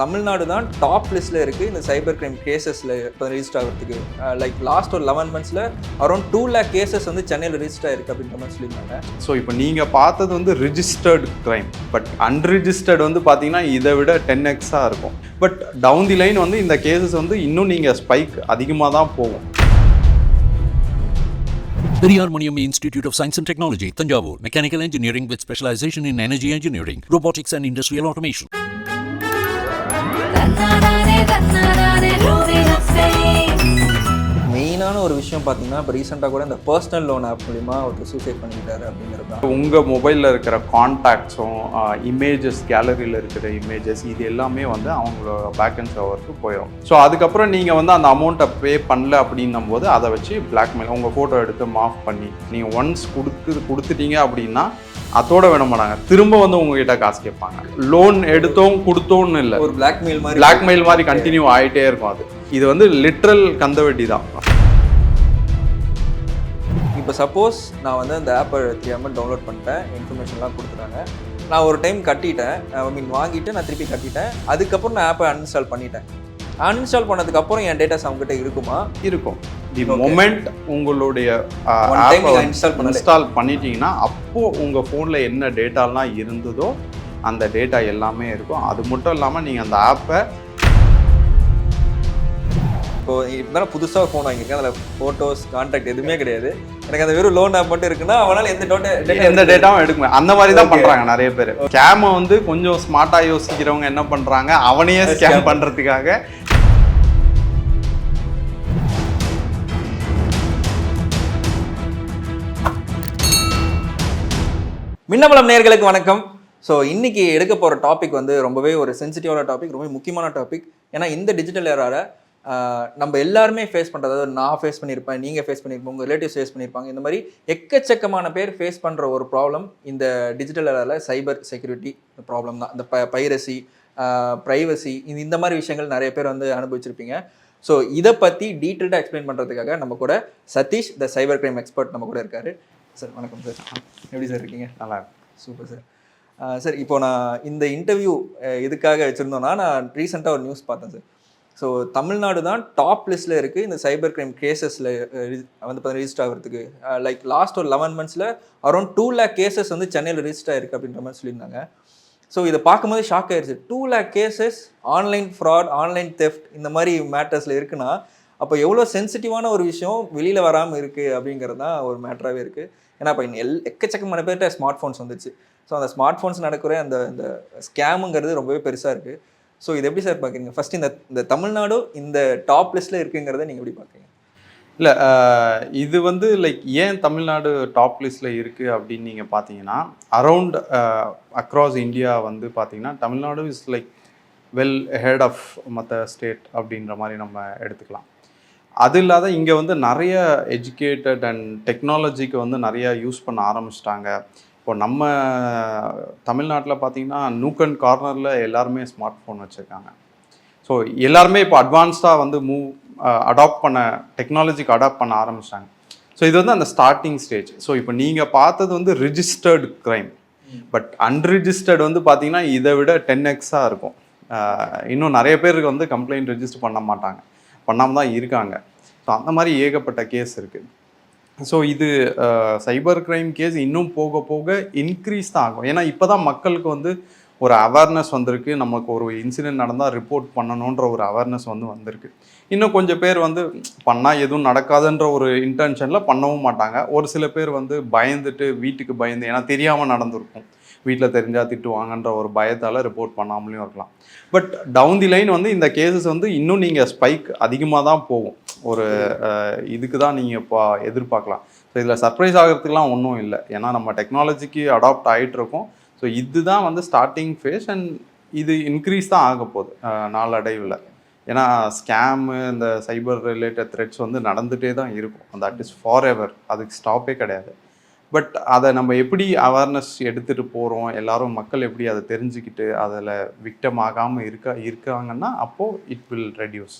தமிழ்நாடு தான் டாப் லிஸ்ட்டில் இருக்குது இந்த சைபர் கிரைம் கேசஸில் இப்போ ரிஜிஸ்டர் ஆகிறதுக்கு. லைக் லாஸ்ட் ஒரு லெவன் மந்த்ஸில் அரௌண்ட் டூ லேக் கேசஸ் வந்து சென்னையில் ரிஜிஸ்டர் ஆயிருக்கு அப்படின்ற மாதிரி சொல்லியிருந்தாங்க. ஸோ இப்போ நீங்கள் பார்த்தது வந்து ரிஜிஸ்டர்டு கிரைம் பட் அன்ரிஜிஸ்டர்டு வந்து பார்த்தீங்கன்னா இதை விட டென் எக்ஸாக இருக்கும். பட் டவுன் தி லைன் வந்து இந்த கேசஸ் வந்து இன்னும் நீங்கள் ஸ்பைக் அதிகமாக தான் போகும். Periyar Maniam Institute of Science and Technology, Tanjavur. Mechanical engineering with specialization in energy engineering, robotics and industrial automation. மெயினான ஒரு விஷயம் பார்த்தீங்கன்னா இப்போ ரீசெண்டாக கூட இந்த பர்சனல் லோன் ஆப் மூலிமா அவர் சூசைட் பண்ணிக்கிட்டாரு அப்படிங்கிறது உங்கள் மொபைலில் இருக்கிற கான்டாக்ட்ஸும் இமேஜஸ் கேலரியில் இருக்கிற இமேஜஸ் இது எல்லாமே வந்து அவங்களோட பேக் அண்ட் சர்வருக்கு போயிடும் ஸோ அதுக்கப்புறம் நீங்கள் வந்து அந்த அமௌண்ட்டை பே பண்ணல அப்படின்னும் போது அதை வச்சு பிளாக்மெயில் உங்கள் ஃபோட்டோ எடுத்து மாஃப் பண்ணி நீங்கள் ஒன்ஸ் கொடுத்து கொடுத்துட்டீங்க அப்படின்னா அதோட விட மாட்டாங்க. திரும்ப வந்து உங்ககிட்ட காசு கேட்பாங்க. லோன் எடுத்தோம் கொடுத்தோன்னு இல்லை. ஒரு பிளாக்மெயில் மாதிரி பிளாக்மெயில் மாதிரி கண்டினியூ ஆகிட்டே இருக்கும் அது. இது வந்து லிட்ரல் கந்தவெட்டி தான். இப்போ சப்போஸ் நான் வந்து அந்த ஆப்பை தெரியாமல் டவுன்லோட் பண்ணிட்டேன் இன்ஃபர்மேஷன்லாம் கொடுத்துட்டாங்க. நான் ஒரு டைம் கட்டிட்டேன். ஐ மீன் வாங்கிட்டு நான் திருப்பி கட்டிட்டேன். அதுக்கப்புறம் நான் ஆப்பை அன்இன்ஸ்டால் பண்ணிட்டேன். அன்இன்ஸ்டால் பண்ணதுக்கு அப்புறம் என் டேட்டாஸ் அவங்ககிட்ட இருக்குமா? இருக்கும். தி. மொமெண்ட் உங்களுடைய install பண்ணல. இன்ஸ்டால் பண்ணிட்டீங்கன்னா அப்போ உங்க ஃபோன்ல என்ன டேட்டாலாம் இருந்ததோ அந்த டேட்டா எல்லாமே இருக்கும். அது மட்டும் இல்லாமல் நீங்கள் அந்த ஆப்பை இப்போ இப்போ புதுசாக ஃபோன் வாங்கியிருக்கேன். அதில் ஃபோட்டோஸ் கான்டாக்ட் எதுவுமே கிடையாது. எனக்கு அந்த வெறும் லோன் ஆப் மட்டும் இருக்குன்னா அவனால் எந்த டோட்டா எந்த டேட்டாவும் எடுக்க. அந்த மாதிரி தான். பண்றாங்க நிறைய பேர். ஸ்கேமை வந்து கொஞ்சம் ஸ்மார்ட்டா யோசிக்கிறவங்க என்ன பண்றாங்க? அவனையே ஸ்கேம் பண்றதுக்காக மின்னமலம் நேர்களுக்கு வணக்கம். ஸோ இன்னைக்கு எடுக்க போகிற டாபிக் வந்து ரொம்பவே ஒரு சென்சிட்டிவான டாபிக் ரொம்ப முக்கியமான டாபிக் ஏன்னா இந்த டிஜிட்டல் ஏரால நம்ம எல்லாருமே ஃபேஸ் பண்ணுறது அதாவது நான் ஃபேஸ் பண்ணியிருப்பேன் நீங்கள் ஃபேஸ் பண்ணியிருப்போம் உங்கள் ரிலேட்டிவ்ஸ் ஃபேஸ் பண்ணியிருப்பாங்க. இந்த மாதிரி எக்கச்சக்கமான பேர் ஃபேஸ் பண்ணுற ஒரு ப்ராப்ளம் இந்த டிஜிட்டல் ஏரால சைபர் செக்யூரிட்டி ப்ராப்ளம் தான். இந்த ப பைரசி ப்ரைவசி இது இந்த மாதிரி விஷயங்கள் நிறைய பேர் வந்து அனுபவிச்சிருப்பீங்க. ஸோ இதை பற்றி டீட்டெயில்டாக எக்ஸ்பிளைன் பண்ணுறதுக்காக நம்ம கூட Satish the cyber crime expert நம்ம கூட இருக்காரு. சார் வணக்கம் சார். எப்படி சார் இருக்கீங்க? நல்லா. Super sir. சார் இப்போ நான் இந்த இன்டர்வியூ எதுக்காக வச்சுருந்தோன்னா நான் ரீசெண்டாக ஒரு நியூஸ் பார்த்தேன் சார். ஸோ தமிழ்நாடு தான் டாப் லிஸ்ட்டில் இருக்குது இந்த சைபர் கிரைம் கேசஸில் வந்து பார்த்தீங்கன்னா ரிஜிஸ்டர் ஆகிறதுக்கு. லைக் லாஸ்ட் ஒரு லெவன் மந்த்ஸில் அரௌண்ட் டூ லேக் கேசஸ் வந்து சென்னையில் ரிஜிஸ்டர் ஆயிருக்கு அப்படின்ற மாதிரி சொல்லியிருந்தாங்க. ஸோ இதை பார்க்கும்போது ஷாக் ஆயிடுச்சு two lakh cases online fraud online theft இந்த மாதிரி மேட்டர்ஸில் இருக்குன்னா அப்போ எவ்வளோ சென்சிட்டிவான ஒரு விஷயம் வெளியில் வராமல் இருக்குது அப்படிங்கிறது தான் ஒரு மேட்டராகவே இருக்குது ஏன்னா இப்போ எல் எக்கச்சக்கமான பேர்கிட்ட ஸ்மார்ட் ஃபோன்ஸ் வந்துச்சு. ஸோ அந்த ஸ்மார்ட் ஃபோன்ஸ் நடக்கிற அந்த இந்த ஸ்கேமுங்கிறது ரொம்பவே பெருசாக இருக்குது ஸோ இது எப்படி சார் பார்க்குறீங்க ஃபஸ்ட் இந்த இந்த தமிழ்நாடு இந்த டாப் லிஸ்ட்டில் இருக்குங்கிறத நீங்கள் எப்படி பார்க்குறீங்க இல்லை இது வந்து லைக் ஏன் தமிழ்நாடு டாப் லிஸ்ட்டில் இருக்குது அப்படின்னு நீங்கள் பார்த்தீங்கன்னா அரவுண்ட் அக்ராஸ் இந்தியா வந்து பார்த்தீங்கன்னா Tamil Nadu is like well head of மற்ற ஸ்டேட் அப்படின்ற மாதிரி நம்ம எடுத்துக்கலாம். அது இல்லாத இங்கே வந்து நிறைய எஜுகேட்டட் அண்ட் டெக்னாலஜிக்கு வந்து நிறைய யூஸ் பண்ண ஆரம்பிச்சிட்டாங்க. இப்போ நம்ம தமிழ்நாட்டில் பார்த்தீங்கன்னா நூக் அண்ட் கார்னரில் எல்லாருமே ஸ்மார்ட் ஃபோன் வச்சுருக்காங்க. ஸோ எல்லாருமே இப்போ அட்வான்ஸ்டாக வந்து மூவ் அடாப்ட் பண்ண டெக்னாலஜிக்கு அடாப்ட் பண்ண ஆரம்பிச்சிட்டாங்க. ஸோ இது வந்து அந்த ஸ்டார்டிங் ஸ்டேஜ் ஸோ இப்போ நீங்கள் பார்த்தது வந்து ரிஜிஸ்டர்டு க்ரைம் பட் அன்ரிஜிஸ்டர்டு வந்து பார்த்தீங்கன்னா இதை விட டென் எக்ஸாக இருக்கும். இன்னும் நிறைய பேருக்கு வந்து கம்ப்ளைண்ட் ரிஜிஸ்டர் பண்ண மாட்டாங்க. பண்ணாமல் தான் இருக்காங்க. ஸோ அந்த மாதிரி ஏகப்பட்ட கேஸ் இருக்குது ஸோ இது சைபர் கிரைம் கேஸ் இன்னும் போக போக இன்க்ரீஸ் தான் ஆகும். ஏன்னா இப்போ தான் மக்களுக்கு வந்து ஒரு அவேர்னஸ் வந்திருக்கு. நமக்கு ஒரு இன்சிடென்ட் நடந்தால் ரிப்போர்ட் பண்ணணுன்ற ஒரு அவேர்னஸ் வந்து வந்திருக்கு. இன்னும் கொஞ்சம் பேர் வந்து பண்ணால் எதுவும் நடக்காதுன்ற ஒரு இன்டென்ஷனில் பண்ணவும் மாட்டாங்க. ஒரு சில பேர் வந்து பயந்துட்டு வீட்டுக்கு பயந்து ஏன்னா தெரியாமல் நடந்திருக்கும். வீட்டில் தெரிஞ்சால் திட்டுவாங்கன்ற ஒரு பயத்தால் ரிப்போர்ட் பண்ணாமலையும் இருக்கலாம். பட் டவுன் தி லைன் வந்து இந்த கேசஸ் வந்து இன்னும் நீங்கள் ஸ்பைக் அதிகமாக தான் போகும். ஒரு இதுக்கு தான் நீங்கள் இப்போ எதிர்பார்க்கலாம். ஸோ இதில் சர்ப்ரைஸ் ஆகிறதுக்குலாம் ஒன்றும் இல்லை. ஏன்னா நம்ம டெக்னாலஜிக்கு அடாப்ட் ஆகிட்டு இருக்கோம் ஸோ இதுதான் வந்து ஸ்டார்டிங் ஃபேஸ் அண்ட் இது இன்க்ரீஸ் தான் ஆக போகுது. நாளடைவில். ஏன்னா ஸ்கேமு இந்த சைபர் ரிலேட்டட் த்ரெட்ஸ் வந்து நடந்துகிட்டே தான் இருக்கும். தட் இஸ் ஃபார் எவர் அதுக்கு ஸ்டாப்பே கிடையாது. பட் அதை நம்ம எப்படி அவேர்னஸ் எடுத்துகிட்டு போகிறோம் எல்லாரும் மக்கள் எப்படி அதை தெரிஞ்சுக்கிட்டு அதில் விக்டம் ஆகாமல் இருக்க இருக்காங்கன்னா அப்போது இட் வில் ரெடியூஸ்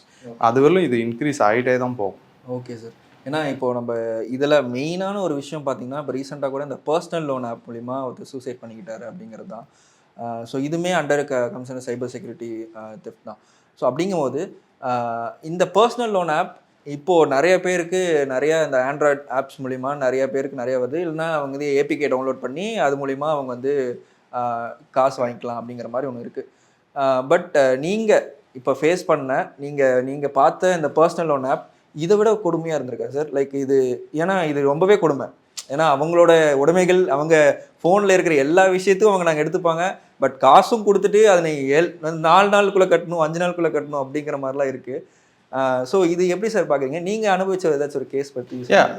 அதுவரையிலும் இது இன்க்ரீஸ் ஆகிட்டே தான் போகும். ஓகே சார் ஏன்னா இப்போ நம்ம இதில் மெயினான ஒரு விஷயம் பார்த்தீங்கன்னா இப்போ ரீசெண்டாக கூட இந்த பர்சனல் லோன் ஆப் மூலிமா ஒருத்தர் சூசைட் பண்ணிக்கிட்டாரு அப்படிங்கிறது தான். ஸோ இதுவுமே அண்டர் க கம்சன் சைபர் செக்யூரிட்டி தெஃப்ட் தான். ஸோ அப்படிங்கும்போது இந்த பர்சனல் லோன் ஆப் இப்போது நிறைய பேருக்கு நிறைய இந்த ஆண்ட்ராய்ட் ஆப்ஸ் மூலிமா நிறைய பேருக்கு நிறைய வருது. இல்லைன்னா அவங்க வந்து ஏபிகே டவுன்லோட் பண்ணி அது மூலிமா அவங்க வந்து காசு வாங்கிக்கலாம் அப்படிங்கிற மாதிரி ஒன்று இருக்குது பட் நீங்கள் இப்போ ஃபேஸ் பண்ண நீங்கள் நீங்கள் பார்த்த இந்த பர்சனல் லோன் ஆப் இதை விட கொடுமையாக இருந்திருக்கா சார் லைக் இது ஏன்னா இது ரொம்பவே கொடுமை. ஏன்னா அவங்களோட உடைமைகள் அவங்க ஃபோனில் இருக்கிற எல்லா விஷயத்தையும் அவங்க நாங்கள் எடுத்துப்பாங்க. பட் காசும் கொடுத்துட்டு அதை நீங்கள் ஏழ் நாலு நாளுக்குள்ளே கட்டணும் அஞ்சு நாளுக்குள்ளே கட்டணும் அப்படிங்கிற மாதிரிலாம் இருக்குது ஸோ இது எப்படி சார் பார்க்குறீங்க நீங்கள் அனுபவிச்ச ஏதாச்சும் ஒரு கேஸ் பற்றி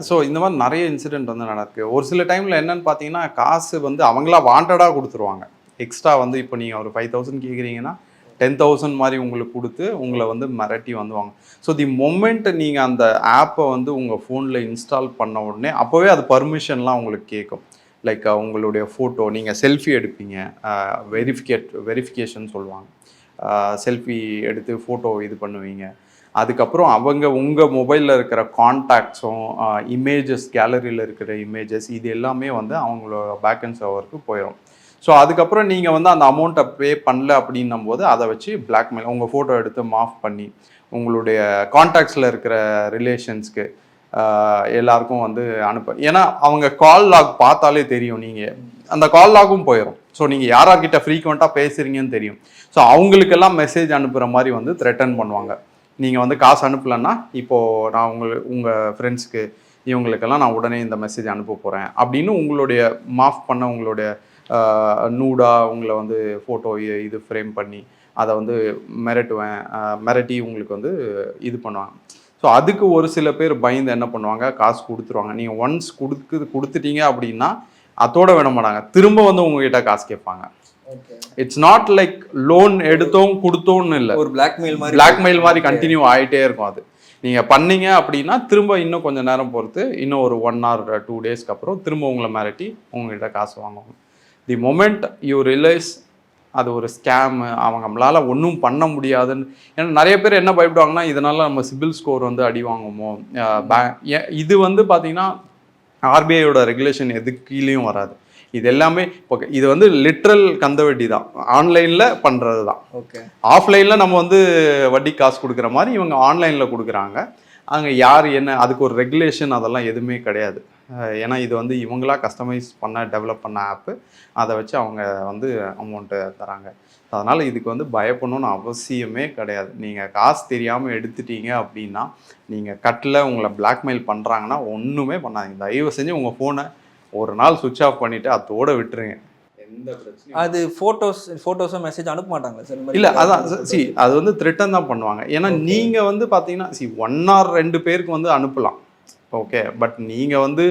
ஸோ இந்த மாதிரி நிறைய இன்சிடென்ட் வந்து நடக்கு ஒரு சில டைமில் என்னன்னு பார்த்தீங்கன்னா காசு வந்து அவங்களா வாண்டடாக கொடுத்துருவாங்க. எக்ஸ்ட்ரா வந்து இப்போ நீங்கள் ஒரு ஃபைவ் தௌசண்ட் கேட்குறீங்கன்னா டென் தௌசண்ட் மாதிரி உங்களுக்கு கொடுத்து உங்களை வந்து மிரட்டி வந்துவாங்க. ஸோ தி மொமெண்ட் நீங்கள் அந்த ஆப்பை வந்து உங்கள் ஃபோனில் இன்ஸ்டால் பண்ண உடனே அப்போவே அது பர்மிஷன்லாம் உங்களுக்கு கேட்கும் லைக் உங்களுடைய ஃபோட்டோ நீங்கள் செல்ஃபி எடுப்பீங்க. வெரிஃபிகேட் வெரிஃபிகேஷன் சொல்லுவாங்க. செல்ஃபி எடுத்து ஃபோட்டோ இது பண்ணுவீங்க. அதுக்கப்புறம் அவங்க உங்கள் மொபைலில் இருக்கிற கான்டாக்ட்ஸும் இமேஜஸ் கேலரியில் இருக்கிற இமேஜஸ் இது எல்லாமே வந்து அவங்களோட பேக்கன் சர்வருக்கு போயிடும் ஸோ அதுக்கப்புறம் நீங்கள் வந்து அந்த அமௌண்ட்டை பே பண்ணல அப்படின்னும் போது அதை வச்சு பிளாக்மெயில் உங்கள் ஃபோட்டோ எடுத்து மாஃப் பண்ணி உங்களுடைய கான்டாக்ட்ஸில் இருக்கிற ரிலேஷன்ஸ்க்கு எல்லாருக்கும் வந்து அனுப்ப ஏன்னா அவங்க கால் லாக் பார்த்தாலே தெரியும் நீங்கள் அந்த கால் லாகும் போயிடும் ஸோ நீங்கள் யாரார்கிட்ட ஃப்ரீக்வெண்ட்டாக பேசுகிறீங்கன்னு தெரியும். ஸோ அவங்களுக்கெல்லாம் மெசேஜ் அனுப்புகிற மாதிரி வந்து த்ரெட்டன் பண்ணுவாங்க. நீங்கள் வந்து காசு அனுப்பலன்னா இப்போது நான் உங்களுக்கு உங்கள் ஃப்ரெண்ட்ஸ்க்கு இவங்களுக்கெல்லாம் நான் உடனே இந்த மெசேஜ் அனுப்ப போகிறேன் அப்படின்னு உங்களுடைய மாஃப் பண்ண உங்களுடைய நூடாக உங்களை வந்து ஃபோட்டோ இது ஃப்ரேம் பண்ணி அதை வந்து மிரட்டுவேன். மிரட்டி உங்களுக்கு வந்து இது பண்ணுவாங்க. ஸோ அதுக்கு ஒரு சில பேர் பயந்து என்ன பண்ணுவாங்க? காசு கொடுத்துருவாங்க. நீங்கள் ஒன்ஸ் கொடுக்கு கொடுத்துட்டீங்க அப்படின்னா அதோட விட மாட்டாங்க. திரும்ப வந்து உங்ககிட்ட காசு கேட்பாங்க. இட்ஸ் நாட் லைக் லோன் எடுத்தோம் கொடுத்தோம்னு இல்லை. ஒரு பிளாக்மெயில் மாதிரி பிளாக்மெயில் மாதிரி கண்டினியூ ஆகிட்டே இருக்கும் அது. நீங்கள் பண்ணீங்க அப்படின்னா திரும்ப இன்னும் கொஞ்சம் நேரம் பொறுத்து இன்னும் ஒரு ஒன் ஆர் டூ டேஸ்க்கு அப்புறம் திரும்ப உங்களை மிரட்டி உங்ககிட்ட காசு வாங்குவாங்க தி மொமெண்ட் யூ ரியலைஸ் அது ஒரு ஸ்கேம் அவங்க நம்மளால ஒன்றும் பண்ண முடியாதுன்னு. ஏன்னா நிறைய பேர் என்ன பயப்படுவாங்கன்னா இதனால நம்ம சிபில் ஸ்கோர் வந்து அடி வாங்குமோ? இது வந்து பார்த்தீங்கன்னா ஆர்பிஐயோட ரெகுலேஷன் எது கீழேயும் வராது. இது எல்லாமே இப்போ இது வந்து லிட்ரல் கந்தவட்டி தான். ஆன்லைனில் பண்ணுறது தான். ஓகே ஆஃப்லைனில் நம்ம வந்து வட்டி காசு கொடுக்குற மாதிரி இவங்க ஆன்லைனில் கொடுக்குறாங்க. அங்கே யார் என்ன அதுக்கு ஒரு ரெகுலேஷன் அதெல்லாம் எதுவுமே கிடையாது. ஏன்னா இது வந்து இவங்களா கஸ்டமைஸ் பண்ண டெவலப் பண்ண ஆப்பு அதை வச்சு அவங்க வந்து அமௌண்ட்டு தராங்க. அதனால் இதுக்கு வந்து பயப்படணும்னு அவசியமே கிடையாது. நீங்கள் காசு தெரியாமல் எடுத்துட்டீங்க அப்படின்னா நீங்கள் கட்டில் உங்களை பிளாக்மெயில் பண்ணுறாங்கன்னா ஒன்றுமே பண்ணாதீங்க. தயவு செஞ்சு உங்கள் ஃபோனை ஒரு நாள் சுவிட்ச் ஆஃப் பண்ணிவிட்டு அதோட விட்டுருங்க. எந்த பிரச்சனையும் அது ஃபோட்டோஸ் ஃபோட்டோஸும் மெசேஜ் அனுப்ப மாட்டாங்களா சார் இல்ல அதான் சி அது வந்து த்ரிட்டன் தான் பண்ணுவாங்க. ஏன்னா நீங்க வந்து பாத்தீங்கன்னா சி ஒன் ஆர் ரெண்டு பேருக்கு வந்து அனுப்பலாம். ஓகே பட் நீங்க வந்து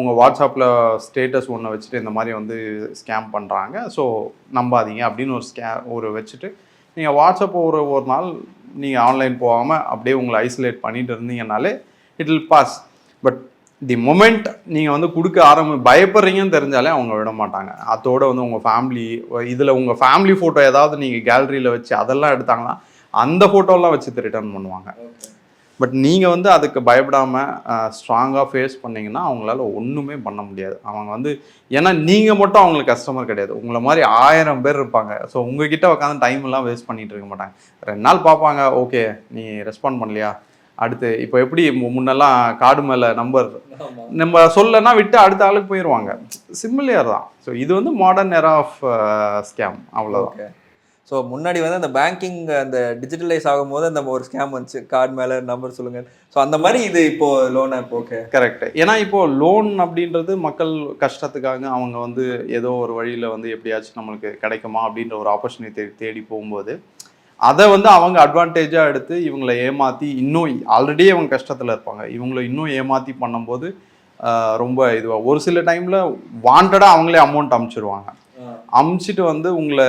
உங்க வாட்ஸ்அப்ல ஸ்டேட்டஸ் ஒன்று வச்சுட்டு இந்த மாதிரி வந்து ஸ்கேம் பண்றாங்க. ஸோ நம்பாதீங்க அப்படின்னு ஒரு ஸ்கே ஒரு வச்சுட்டு நீங்க வாட்ஸ்அப் ஒரு ஒரு நாள் நீங்க ஆன்லைன் போகாம அப்படியே உங்களை ஐசோலேட் பண்ணிட்டு இருந்தீங்கனாலே it will pass but the moment நீங்கள் வந்து கொடுக்க ஆரம்பி பயப்படுறீங்கன்னு தெரிஞ்சாலே அவங்க விட மாட்டாங்க. அதோட வந்து உங்கள் ஃபேமிலி இதில் உங்கள் ஃபேமிலி ஃபோட்டோ ஏதாவது நீங்கள் கேலரியில் வச்சு அதெல்லாம் எடுத்தாங்கன்னா அந்த ஃபோட்டோலாம் வச்சு ரிட்டர்ன் பண்ணுவாங்க. பட் நீங்கள் வந்து அதுக்கு பயப்படாமல் ஸ்ட்ராங்காக ஃபேஸ் பண்ணிங்கன்னா அவங்களால ஒன்றுமே பண்ண முடியாது. அவங்க வந்து ஏன்னா நீங்கள் மட்டும் அவங்களுக்கு கஸ்டமர் கிடையாது. உங்களை மாதிரி ஆயிரம் பேர் இருப்பாங்க. ஸோ உங்ககிட்ட உட்காந்து டைம் எல்லாம் வேஸ்ட் பண்ணிகிட்டு இருக்க மாட்டாங்க. ரெண்டு நாள் பார்ப்பாங்க ஓகே நீ ரெஸ்பாண்ட் பண்ணலையா? அடுத்து இப்போ எப்படி முன்னெல்லாம் கார்டு மேலே நம்பர் நம்ம சொல்லனா விட்டு அடுத்த ஆளுக்கு போயிடுவாங்க சிமிலியர் தான். ஸோ இது வந்து மாடர்ன் எரா ஆஃப் ஸ்கேம் அவ்வளோதான் ஸோ முன்னாடி வந்து அந்த பேங்கிங் அந்த டிஜிட்டலைஸ் ஆகும்போது அந்த ஒரு ஸ்கேம் வந்துச்சு. கார்டு மேலே நம்பர் சொல்லுங்க. ஸோ அந்த மாதிரி இது இப்போ லோன் ஆப் ஓகே கரெக்ட் ஏன்னா இப்போ லோன் அப்படின்றது மக்கள் கஷ்டத்துக்காக அவங்க வந்து ஏதோ ஒரு வழியில் வந்து எப்படியாச்சும் நம்மளுக்கு கிடைக்குமா அப்படின்ற ஒரு ஆப்பர்ச்சுனிட்டி தேடி போகும்போது அதை வந்து அவங்க அட்வான்டேஜாக எடுத்து இவங்களை ஏமாற்றி இன்னும் ஆல்ரெடி அவங்க கஷ்டத்தில் இருப்பாங்க. இவங்களை இன்னும் ஏமாற்றி பண்ணும்போது ரொம்ப இதுவாக ஒரு சில டைமில் வாண்டடாக அவங்களே அமௌண்ட் அமுச்சிடுவாங்க அமுச்சிட்டு வந்து உங்களை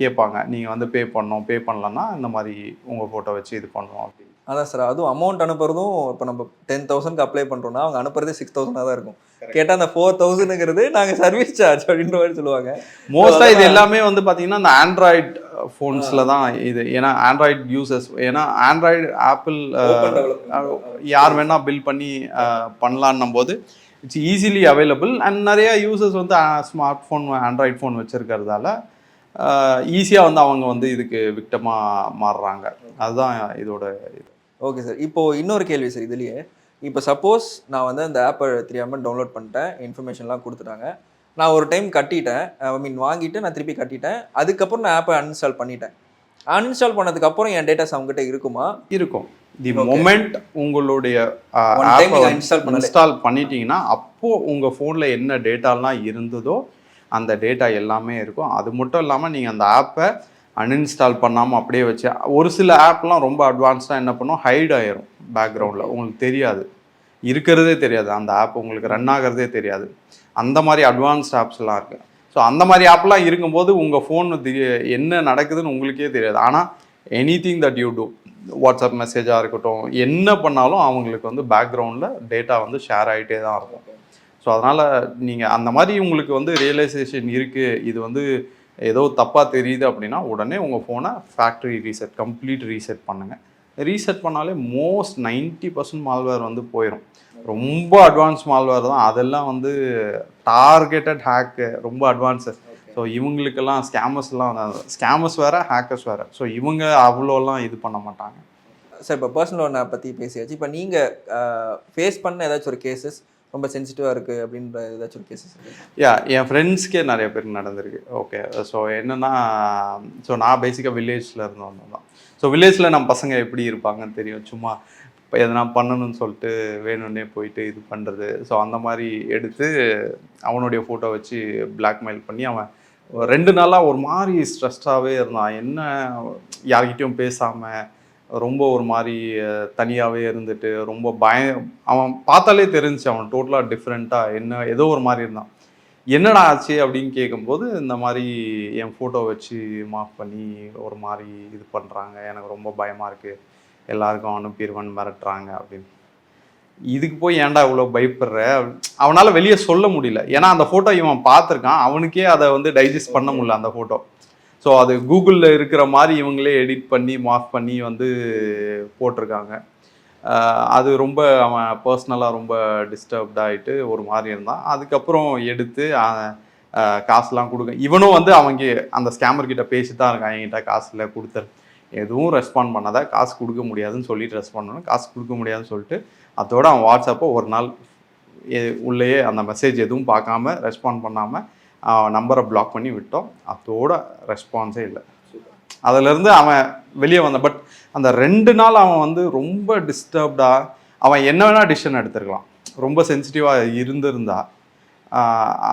கேட்பாங்க நீங்கள் வந்து பே பண்ணோம் பே பண்ணலன்னா இந்த மாதிரி உங்கள் ஃபோட்டோ வச்சு இது பண்ணுவோம் அப்படின்னு. அதான் சார் அதுவும் அமௌண்ட் அனுப்புறதும் இப்போ நம்ம டென் தௌசண்ட்க்கு அப்ளை பண்ணுறோம்னா அவங்க அனுப்புறதே சிக்ஸ் தௌசண்டாக தான் இருக்கும். கேட்டால் அந்த ஃபோர் தௌசண்ட்ங்கிறது நாங்கள் சர்வீஸ் சார்ஜ் அப்படின்ற மாதிரி சொல்லுவாங்க. மோஸ்டா இது எல்லாமே வந்து பாத்தீங்கன்னா இந்த ஆண்ட்ராய்ட் ஃபோன்ஸ்ல தான் இது. ஏன்னா ஆண்ட்ராய்ட் யூசர்ஸ் ஏன்னா ஆண்ட்ராய்டு ஆப்பிள் யார் வேணா பில் பண்ணி அஹ், பண்ணலான்னும் போது இட்ஸ் ஈஸிலி அவைலபிள் அண்ட் நிறைய யூசர்ஸ் வந்து ஸ்மார்ட் ஃபோன் ஆண்ட்ராய்ட் ஃபோன் வச்சிருக்கிறதால ஈஸியாக வந்து அவங்க வந்து இதுக்கு விக்டமாக மாறுறாங்க. அதுதான் இதோட இது. ஓகே சார் இப்போ இன்னொரு கேள்வி சார் இதுலயே. இப்போ சப்போஸ் நான் வந்து அந்த ஆப்பை தெரியாமல் டவுன்லோட் பண்ணிட்டேன் இன்ஃபர்மேஷன்லாம் கொடுத்துட்டாங்க. நான் ஒரு டைம் கட்டிட்டேன் ஐ மீன் வாங்கிட்டு நான் திருப்பி கட்டிட்டேன் அதுக்கப்புறம் நான் ஆப்பை அன்இன்ஸ்டால் பண்ணிட்டேன். அன்இன்ஸ்டால் பண்ணதுக்கப்புறம் என் டேட்டாஸ் அவங்ககிட்ட இருக்குமா? இருக்கும். தி. மொமெண்ட் உங்களுடைய பண்ணல. இன்ஸ்டால் பண்ணிட்டீங்கன்னா அப்போ உங்கள் ஃபோனில் என்ன டேட்டாலாம் இருந்ததோ அந்த டேட்டா எல்லாமே இருக்கும். அது மட்டும் இல்லாமல் நீங்கள் அந்த ஆப்பை அன்இன்ஸ்டால் பண்ணாமல் அப்படியே வச்சு ஒரு சில ஆப்லாம் ரொம்ப அட்வான்ஸ்டாக என்ன பண்ணும்? ஹைட் ஆயிரும் பேக்ரவுண்டில் உங்களுக்கு தெரியாது. இருக்கிறதே தெரியாது. அந்த ஆப் உங்களுக்கு ரன் ஆகிறதே தெரியாது. அந்த மாதிரி அட்வான்ஸ்ட் ஆப்ஸ்லாம் இருக்குது ஸோ அந்த மாதிரி ஆப்லாம் இருக்கும்போது உங்கள் ஃபோன் என்ன நடக்குதுன்னு உங்களுக்கே தெரியாது. ஆனால் anything that you do WhatsApp மெசேஜாக இருக்கட்டும் என்ன பண்ணாலும் அவங்களுக்கு வந்து பேக்ரவுண்டில் டேட்டா வந்து ஷேர் ஆகிட்டே தான் இருக்கும். ஸோ அதனால் நீங்கள் அந்த மாதிரி உங்களுக்கு வந்து ரியலைசேஷன் இருக்குது இது வந்து ஏதோ தப்பாக தெரியுது அப்படின்னா உடனே உங்கள் ஃபோனை ஃபேக்ட்ரி ரீசெட் கம்ப்ளீட் ரீசெட் பண்ணுங்கள் ரீசெட் பண்ணாலே மோஸ்ட் 90% பர்சன்ட் மால்வேர் வந்து போயிடும் ரொம்ப அட்வான்ஸ் மால்வேர் தான். அதெல்லாம் வந்து டார்கெட்டட் ஹேக்கு ரொம்ப அட்வான்ஸு ஸோ இவங்களுக்கெல்லாம் ஸ்கேமர்ஸ்லாம் ஸ்கேமர்ஸ் வேறு ஹேக்கர்ஸ் வேறு. ஸோ இவங்க அவ்வளோலாம் இது பண்ண மாட்டாங்க. சார் இப்போ பர்சனல் லோனை பற்றி பேசியாச்சு. இப்போ நீங்கள் ஃபேஸ் பண்ண ஏதாச்சும் ஒரு கேசஸ் ரொம்ப சென்சிட்டிவாக இருக்குது அப்படின்ற ஏதாச்சும் ஒரு கேசஸ் யா என் ஃப்ரெண்ட்ஸ்க்கே நிறைய பேருக்கு நடந்திருக்கு. ஓகே ஸோ என்னென்னா ஸோ நான் பேசிக்காக வில்லேஜில் இருந்தவங்க தான் ஸோ வில்லேஜில் நம்ம பசங்க எப்படி இருப்பாங்கன்னு தெரியும். சும்மா இப்போ எதனா பண்ணணும்னு சொல்லிட்டு வேணும்னே போயிட்டு இது பண்ணுறது ஸோ அந்த மாதிரி எடுத்து அவனுடைய ஃபோட்டோ வச்சு பிளாக்மெயில் பண்ணி அவன் ரெண்டு நாளாக ஒரு மாதிரி ஸ்ட்ரெஸ்டாகவே இருந்தான். என்ன யார்கிட்டையும் பேசாமல் ரொம்ப ஒரு மாதிரி தனியாகவே இருந்துட்டு ரொம்ப பயம் அவன் பார்த்தாலே தெரிஞ்சுச்சு அவன் டோட்டலாக டிஃப்ரெண்ட்டாக என்ன ஏதோ ஒரு மாதிரி இருந்தான். என்னடா ஆச்சு அப்படின்னு கேட்கும்போது இந்த மாதிரி என் ஃபோட்டோ வச்சு மாஃப் பண்ணி ஒரு மாதிரி இது பண்ணுறாங்க எனக்கு ரொம்ப பயமாக இருக்குது எல்லாருக்கும் அனுப்பிடுவேன் மிரட்டுறாங்க அப்படின்னு. இதுக்கு போய் ஏன்டா இவ்வளோ பயப்படுற? அவனால் வெளியே சொல்ல முடியல. ஏன்னா அந்த ஃபோட்டோ இவன் பார்த்துருக்கான் அவனுக்கே அதை வந்து டைஜஸ்ட் பண்ண முடியல அந்த ஃபோட்டோ ஸோ அது கூகுளில் இருக்கிற மாதிரி இவங்களே எடிட் பண்ணி மாஃப் பண்ணி வந்து போட்டிருக்காங்க. அது ரொம்ப அவன் பர்சனலாக ரொம்ப டிஸ்டர்ப்ட் ஆகிட்டு ஒரு மாதிரி இருந்தான். அதுக்கப்புறம் எடுத்து காசுலாம் கொடுக்க இவனும் வந்து அவங்க அந்த ஸ்கேமர் கிட்ட பேசி தான் இருக்கான். என்கிட்ட காசில் கொடுத்தர். எதுவும் ரெஸ்பாண்ட் பண்ணாத. காசு கொடுக்க முடியாதுன்னு சொல்லிட்டு ரெஸ்பாண்ட் பண்ணணும். காசு கொடுக்க முடியாதுன்னு சொல்லிட்டு அதோட அவன் வாட்ஸ்அப்பை ஒரு நாள் உள்ளேயே அந்த மெசேஜ் எதுவும் பார்க்காம ரெஸ்பாண்ட் பண்ணாமல் நம்பரை பிளாக் பண்ணி விட்டோம். அதோட ரெஸ்பான்ஸே இல்லை. அதுலேருந்து அவன் வெளியே வந்தான். பட் அந்த ரெண்டு நாள் அவன் வந்து ரொம்ப டிஸ்டர்ப்டாக அவன் என்ன வேணால் டிசிஷன் எடுத்திருக்கலாம். ரொம்ப சென்சிட்டிவாக இருந்திருந்தா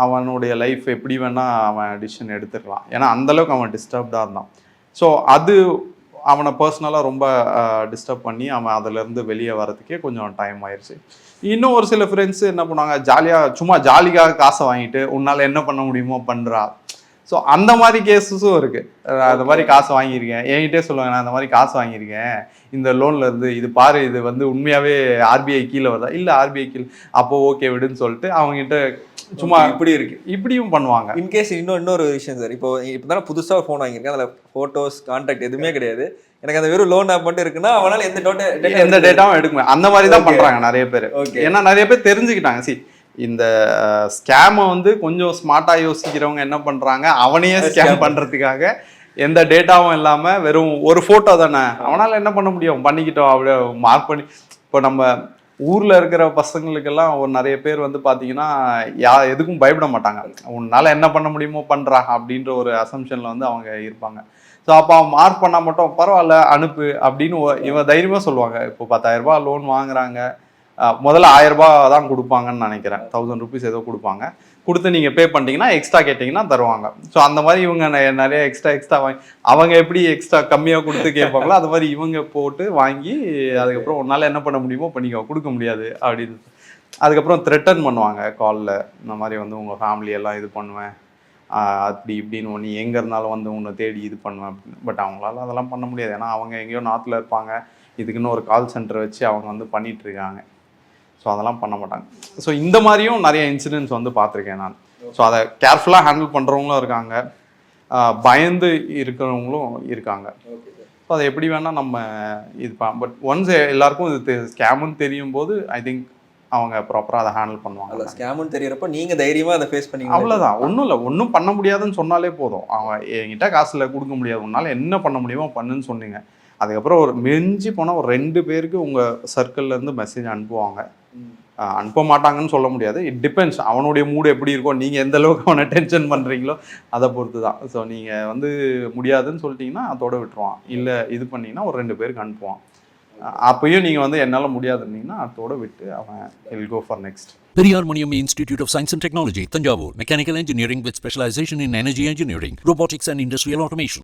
அவனுடைய லைஃப் எப்படி வேணால் அவன் டிசிஷன் எடுத்துக்கலாம் ஏன்னா அந்தளவுக்கு அவன் டிஸ்டர்ப்டாக இருந்தான். ஸோ அது அவனை பர்சனலாக ரொம்ப டிஸ்டர்ப் பண்ணி அவன் அதுலேருந்து வெளியே வரதுக்கே கொஞ்சம் டைம் ஆயிடுச்சு இன்னும் ஒரு சில ஃப்ரெண்ட்ஸ் என்ன பண்ணுவாங்க ஜாலியாக சும்மா ஜாலிக்காக காசை வாங்கிட்டு உன்னால் என்ன பண்ண முடியுமோ பண்ணுறா ஸோ அந்த மாதிரி கேஸஸும் இருக்குது அந்த மாதிரி காசு வாங்கியிருக்கேன். என்கிட்டே சொல்லுவாங்க நான் அந்த மாதிரி காசு வாங்கியிருக்கேன். இந்த லோன்ல இருந்து இது பாரு இது வந்து உண்மையாகவே ஆர்பிஐ கீழே வருதா? இல்லை ஆர்பிஐ கீழே. அப்போ ஓகே விடுன்னு சொல்லிட்டு அவங்ககிட்ட சும்மா இப்படி இருக்கு. இப்படியும் பண்ணுவாங்க. இன்கேஸ் இன்னும் இன்னொரு விஷயம் சார் இப்போ இப்போ தானே புதுசாக ஃபோன் வாங்கியிருக்கேன். அதில் ஃபோட்டோஸ் கான்டாக்ட் எதுவுமே கிடையாது. எனக்கு அந்த வெறும் லோன் ஆப் மட்டும் இருக்குன்னா அவனால எந்த டோட்ட எந்த டேட்டாவும் எடுக்க அந்த மாதிரி தான். பண்றாங்க நிறைய பேர். Okay. ஏன்னா நிறைய பேர் தெரிஞ்சுக்கிட்டாங்க. சி இந்த ஸ்கேமை வந்து கொஞ்சம் ஸ்மார்ட்டா யோசிக்கிறவங்க என்ன பண்றாங்க அவனையே ஸ்கேம் பண்றதுக்காக எந்த டேட்டாவும் இல்லாம வெறும் ஒரு போட்டோ தானே? அவனால என்ன பண்ண முடியும்? பண்ணிக்கிட்டோம் அப்படியே மார்க் பண்ணி இப்போ நம்ம ஊர்ல இருக்கிற பசங்களுக்கெல்லாம் ஒரு நிறைய பேர் வந்து பாத்தீங்கன்னா யா எதுக்கும் பயப்பட மாட்டாங்க. உன்னால என்ன பண்ண முடியுமோ பண்றா அப்படின்ற ஒரு அசம்ஷன்ல வந்து அவங்க இருப்பாங்க. ஸோ அப்போ அவன் மார்க் பண்ணால் மட்டும் பரவாயில்ல அனுப்பு அப்படின்னு இவன் தைரியமாக சொல்லுவாங்க. இப்போ பத்தாயிரம் ரூபாய் லோன் வாங்குறாங்க. முதல்ல ஆயிரரூபா தான் கொடுப்பாங்கன்னு நினைக்கிறேன். தௌசண்ட் ருபீஸ் ஏதோ கொடுப்பாங்க. கொடுத்து நீங்கள் பே பண்ணிட்டீங்கன்னா எக்ஸ்ட்ரா கேட்டிங்கன்னா தருவாங்க. ஸோ அந்த மாதிரி இவங்க நிறைய எக்ஸ்ட்ரா எக்ஸ்ட்ரா வாங்கி அவங்க எப்படி எக்ஸ்ட்ரா கம்மியாக கொடுத்து கேட்பாங்களோ அது மாதிரி இவங்க போட்டு வாங்கி அதுக்கப்புறம் உன்னால் என்ன பண்ண முடியுமோ பண்ணிக்கோ கொடுக்க முடியாது அப்படின்னு. அதுக்கப்புறம் த்ரெட்டன் பண்ணுவாங்க காலில் இந்த மாதிரி வந்து உங்கள் ஃபேமிலியெல்லாம் இது பண்ணுவேன். அப்படி இப்படின்னு நீ எங்கே இருந்தாலும் வந்து உன்னை தேடி இது பண்ணுவேன் அப்படின்னு. பட் அவங்களால அதெல்லாம் பண்ண முடியாது. ஏன்னா அவங்க எங்கேயோ நாற்றுல இருப்பாங்க. இதுக்குன்னு ஒரு கால் சென்டர் வச்சு அவங்க வந்து பண்ணிகிட்ருக்காங்க இருக்காங்க. ஸோ அதெல்லாம் பண்ண மாட்டாங்க. ஸோ இந்த மாதிரியும் நிறைய இன்சிடென்ட்ஸ் வந்து பார்த்துருக்கேன் நான். ஸோ அதை கேர்ஃபுல்லாக ஹேண்டில் பண்ணுறவங்களும் இருக்காங்க. பயந்து இருக்கிறவங்களும் இருக்காங்க. ஸோ அதை எப்படி வேணால் நம்ம இது பட் ஒன்ஸ் எல்லாருக்கும் இது ஸ்கேமுன்னு தெரியும் போது ஐ திங்க் அவங்க ப்ராப்பராக அதை ஹேண்டில் பண்ணுவாங்க. அதில் ஸ்கேம்னு தெரியறப்போ நீங்க தைரியமா அதை ஃபேஸ் பண்ணீங்க அவ்வளோதான் ஒன்றும் இல்லை. ஒன்றும் பண்ண முடியாதுன்னு சொன்னாலே போதும். அவன் என்கிட்ட காசில் கொடுக்க முடியாது. உன்னால் என்ன பண்ண முடியுமோ பண்ணுன்னு சொன்னீங்க. அதுக்கப்புறம் ஒரு மிஞ்சி போனால் ஒரு ரெண்டு பேருக்கு உங்கள் சர்க்கிள்லேருந்து மெசேஜ் அனுப்புவாங்க. அனுப்ப மாட்டாங்கன்னு சொல்ல முடியாது. இட் டிபெண்ட்ஸ் அவனுடைய மூடு எப்படி இருக்கோ நீங்கள் எந்த அளவுக்கு அவனை டென்ஷன் பண்ணுறீங்களோ அதை பொறுத்து தான் ஸோ நீங்கள் வந்து முடியாதுன்னு சொல்லிட்டீங்கன்னா அதோட விட்டுருவான். இல்லை இது பண்ணீங்கன்னா ஒரு ரெண்டு பேருக்கு அனுப்புவான். அப்பயும் நீங்கள் வந்து என்னால் முடியாதுன்னீங்கன்னா அதோட விட்டு அவன் will go for next Periyar Maniam Institute of Science and Technology, Tanjavur. Mechanical engineering with specialization in energy engineering, robotics and industrial automation.